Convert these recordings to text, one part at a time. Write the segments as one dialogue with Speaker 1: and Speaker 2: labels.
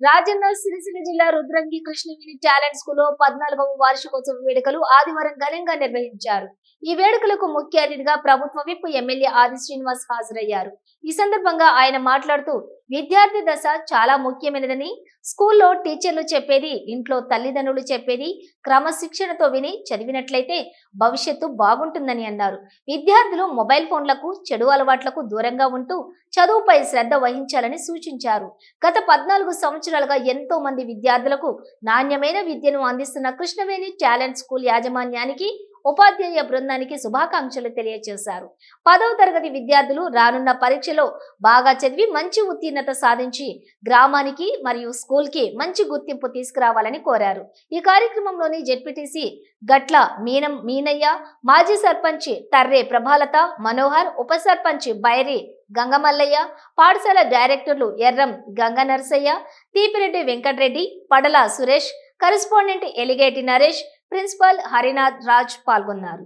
Speaker 1: రాజన్న సిరిసిల్ల జిల్లా రుద్రంగి కృష్ణవేణి టాలెంట్ స్కూల్లో పద్నాలుగవ వార్షికోత్సవ వేడుకలు ఆదివారం ఘనంగా నిర్వహించారు. ఈ వేడుకలకు ముఖ్య అతిథిగా ప్రభుత్వ విప్ ఎమ్మెల్యే ఆది శ్రీనివాస్ హాజరయ్యారు. ఈ సందర్భంగా ఆయన మాట్లాడుతూ విద్యార్థి దశ చాలా ముఖ్యమైనదని స్కూల్లో టీచర్లు చెప్పేది ఇంట్లో తల్లిదండ్రులు చెప్పేది క్రమశిక్షణతో విని చదివినట్లయితే భవిష్యత్తు బాగుంటుందని అన్నారు. విద్యార్థులు మొబైల్ ఫోన్లకు చెడు అలవాట్లకు దూరంగా ఉంటూ చదువుపై శ్రద్ధ వహించాలని సూచించారు. గత పద్నాలుగు సంవత్సరాలుగా ఎంతో మంది విద్యార్థులకు నాణ్యమైన విద్యను అందిస్తున్న కృష్ణవేణి టాలెంట్ స్కూల్ యాజమాన్యానికి ఉపాధ్యాయ బృందానికి శుభాకాంక్షలు తెలియజేశారు పదవ తరగతి విద్యార్థులు రానున్న పరీక్షలో బాగా చదివి మంచి ఉత్తీర్ణత సాధించి గ్రామానికి మరియు స్కూల్కి మంచి గుర్తింపు తీసుకురావాలని కోరారు. ఈ కార్యక్రమంలోని జెడ్పీటీసీ గట్ల మీనం మీనయ్య మాజీ సర్పంచ్ తర్రే ప్రభాలత మనోహర్ ఉప సర్పంచ్ బైరి గంగమల్లయ్య పాఠశాల డైరెక్టర్లు ఎర్రం గంగ నరసయ్య తీపిరెడ్డి వెంకటరెడ్డి పడల సురేష్ కరెస్పాండెంట్ ఎలిగేటి నరేష్ ప్రిన్సిపల్ హరినాథ్ రాజ్ పాల్గొన్నారు.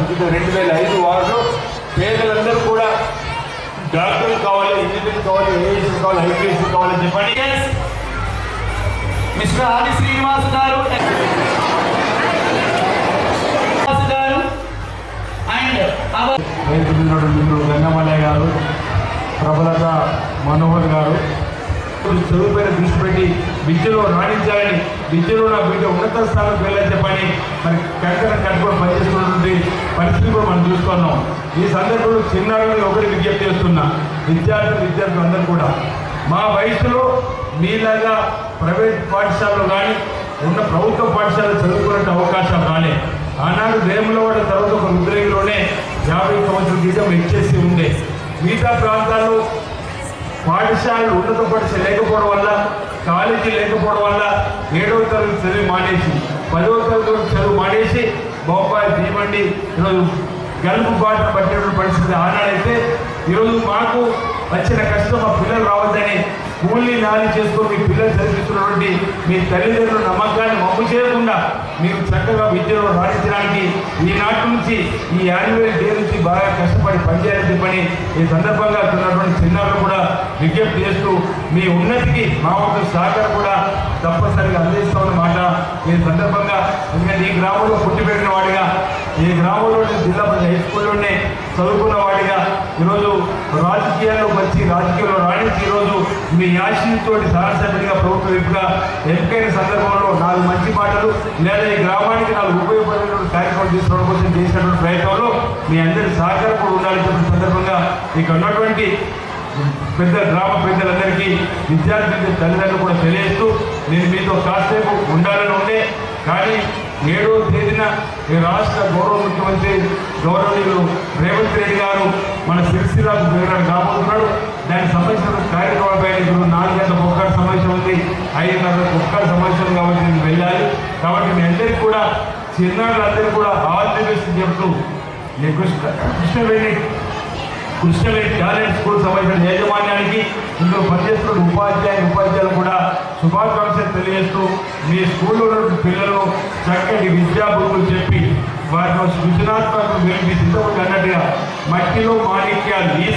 Speaker 2: క్రితం రెండు వేల ఐదు వారు పేదలందరూ కూడా డాక్టర్లు కావాలి ఇంజనీర్లు కావాలి ఏఎస్ కావాలి ఐపీఎస్ కావాలని చెప్పండి.
Speaker 3: మిస్టర్ ఆది శ్రీనివాస్ గారు శ్రీనివాస్ గారు
Speaker 2: మిత్రుడు గంగమల్లయ్య ప్రబలత మనోహర్ గారు చదువు పైన దృష్టి పెట్టి విద్యలో రాణించాలని విద్యలో నా బిడ్డ ఉన్నత స్థానం వెళ్ళని చెప్పని మరి కంకణం కట్టుకొని పనిచేస్తున్నటువంటి పరిస్థితి కూడా మనం చూస్తున్నాం. ఈ సందర్భంలో చిన్నారులు ఒకటి విజ్ఞప్తి చేస్తున్నా. విద్యార్థులు విద్యార్థులు అందరూ కూడా మా వయసులో మీలాగా ప్రైవేట్ పాఠశాలలో కానీ ఉన్న ప్రభుత్వ పాఠశాలలో చదువుకునే అవకాశాలు రాలే. ఆనాడు వేములవాడ తర్వాత ఒక రుద్రగిరిలోనే యాభై సంవత్సరాల క్రితం హెచ్ఎస్సి ఉండే. మిగతా ప్రాంతాల్లో పాఠశాలలు ఉన్నత పాఠశాల లేకపోవడం వల్ల కాలేజీ లేకపోవడం వల్ల ఏడవ తరగతి చదివి మానేసి పదవ తరగతి చదువు మానేసి బొంబాయి భీమండి ఈరోజు గల్పు బాట పట్టినటువంటి పరిస్థితి ఆనాడైతే ఈరోజు మాకు వచ్చిన కష్టం మా పిల్లలు రావద్దని స్కూల్ని నాలి చేసుకుని మీ పిల్లలు చదివిస్తున్నటువంటి మీ తల్లిదండ్రుల నమ్మకాన్ని మమ్ము చేయకుండా మీరు చక్కగా విద్యలో రాణించడానికి ఈనాటి నుంచి ఈ యాన్యువల్ డే నుంచి బాగా కష్టపడి పనిచేయాలని చెప్పని ఈ సందర్భంగా ఉన్నటువంటి చిన్నారులు కూడా విజ్ఞప్తి చేస్తూ మీ ఉన్నతికి మా ఒక సహకారం కూడా తప్పనిసరిగా అందిస్తామన్న మాట. ఈ సందర్భంగా ఎందుకంటే ఈ గ్రామంలో పుట్టి వాడిగా ఈ గ్రామంలోని జిల్లా హై స్కూల్లోనే చదువుకున్న వాడిగా ఈరోజు రాజకీయాల్లో వచ్చి రాజకీయాల్లో రాణించి ఈరోజు మీ ఆశీస్సుతోటి శాసనసభ్యుడిగా ప్రభుత్వ వైపుగా ఎంపికైన సందర్భంలో నాలుగు మంచి మాటలు లేదా ఈ గ్రామానికి నాలుగు ఉపయోగపడేటువంటి కార్యక్రమం తీసుకోవడం కోసం చేసినటువంటి ప్రయత్నంలో మీ అందరి సహకారం కూడా ఉండాలని చెప్పిన సందర్భంగా ఇక్కడ ఉన్నటువంటి పెద్ద గ్రామ పెద్దలందరికీ విద్యార్థి తల్లిదండ్రులు కూడా తెలియజేస్తూ నేను మీతో కాసేపు ఉండాలని ఉండే. కానీ ఏడవ తేదీన ఈ రాష్ట్ర గౌరవ ముఖ్యమంత్రి గౌరవనీయులు రేవంత్ రెడ్డి గారు మన సిరిసిల్లకు వెళ్ళడానికి కాబోతున్నాడు దానికి సంబంధించిన కార్యక్రమాలపై ఇప్పుడు నాలుగు గంటల ఒక్క సమావేశం ఉంది. ఐదున్నర ఒక్క సమావేశం కాబట్టి నేను వెళ్ళాలి. కాబట్టి మీ అందరికీ కూడా చిన్నారులందరూ కూడా ఆల్ ది బెస్ట్ చెప్తూ నేను కృష్ణ కృష్ణవేణి కృష్ణవేణి టాలెంట్ స్కూల్ సంబంధించిన యాజమాన్యానికి ఇందులో పనిచేస్తున్న ఉపాధ్యాయులు ఉపాధ్యాయులు కూడా శుభాకాంక్షలు తెలియజేస్తూ మీ స్కూల్లో పిల్లలు పిల్లలను చక్కటి విద్యాబుద్ధులు చెప్పి వారిలో సృజనాత్మక మీ సిద్ధపడి అన్నట్టుగా మట్టిలో మాణిక్యాలు ఈ